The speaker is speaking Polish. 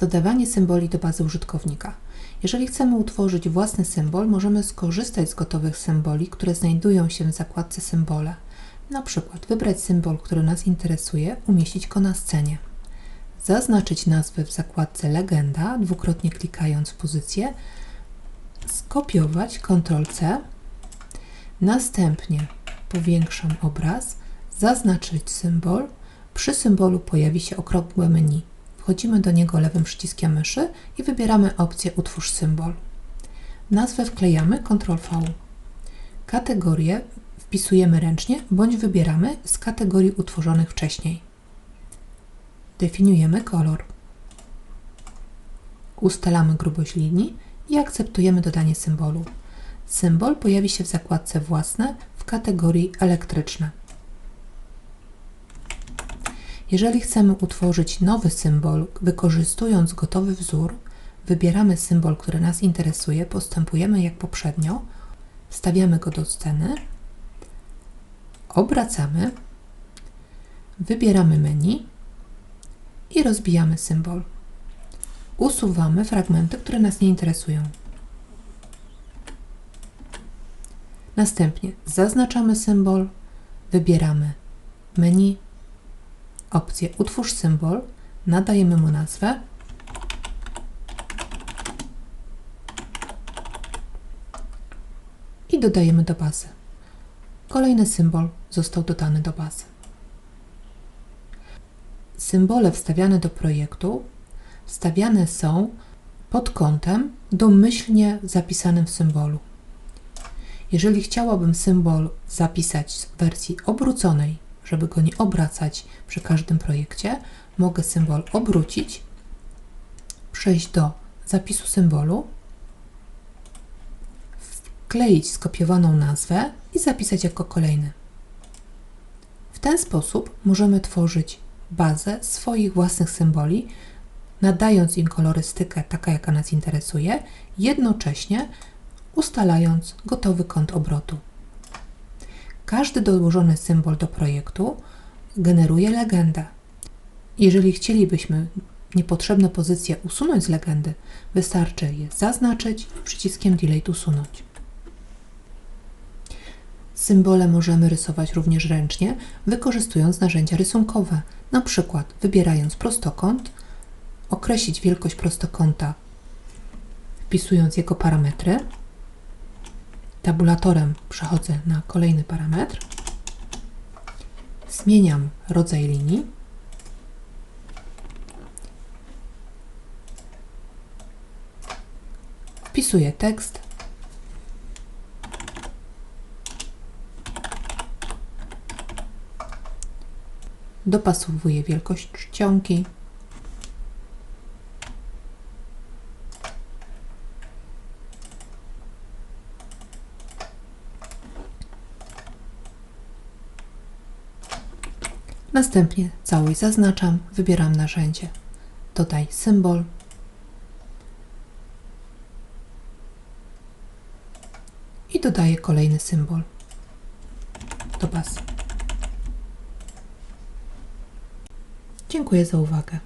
Dodawanie symboli do bazy użytkownika. Jeżeli chcemy utworzyć własny symbol, możemy skorzystać z gotowych symboli, które znajdują się w zakładce Symbole. Na przykład wybrać symbol, który nas interesuje, umieścić go na scenie. Zaznaczyć nazwę w zakładce Legenda, dwukrotnie klikając w pozycję, skopiować Ctrl-C, następnie powiększam obraz, zaznaczyć symbol, przy symbolu pojawi się okrągłe menu. Wchodzimy do niego lewym przyciskiem myszy i wybieramy opcję Utwórz symbol. Nazwę wklejamy Ctrl-V. Kategorie wpisujemy ręcznie bądź wybieramy z kategorii utworzonych wcześniej. Definiujemy kolor. Ustalamy grubość linii i akceptujemy dodanie symbolu. Symbol pojawi się w zakładce Własne w kategorii Elektryczne. Jeżeli chcemy utworzyć nowy symbol wykorzystując gotowy wzór, wybieramy symbol, który nas interesuje, postępujemy jak poprzednio, wstawiamy go do sceny, obracamy, wybieramy menu i rozbijamy symbol. Usuwamy fragmenty, które nas nie interesują. Następnie zaznaczamy symbol, wybieramy menu, opcję Utwórz symbol, nadajemy mu nazwę i dodajemy do bazy. Kolejny symbol został dodany do bazy. Symbole wstawiane do projektu wstawiane są pod kątem domyślnie zapisanym w symbolu. Jeżeli chciałabym symbol zapisać w wersji obróconej, żeby go nie obracać przy każdym projekcie, mogę symbol obrócić, przejść do zapisu symbolu, wkleić skopiowaną nazwę i zapisać jako kolejny. W ten sposób możemy tworzyć bazę swoich własnych symboli, nadając im kolorystykę taka, jaka nas interesuje, jednocześnie ustalając gotowy kąt obrotu. Każdy dołożony symbol do projektu generuje legendę. Jeżeli chcielibyśmy niepotrzebne pozycje usunąć z legendy, wystarczy je zaznaczyć i przyciskiem Delete usunąć. Symbole możemy rysować również ręcznie, wykorzystując narzędzia rysunkowe, na przykład wybierając prostokąt, określić wielkość prostokąta, wpisując jego parametry. Tabulatorem przechodzę na kolejny parametr. Zmieniam rodzaj linii. Wpisuję tekst. Dopasowuję wielkość czcionki. Następnie całość zaznaczam, wybieram narzędzie. Dodaj symbol. I dodaję kolejny symbol do bazy. Dziękuję za uwagę.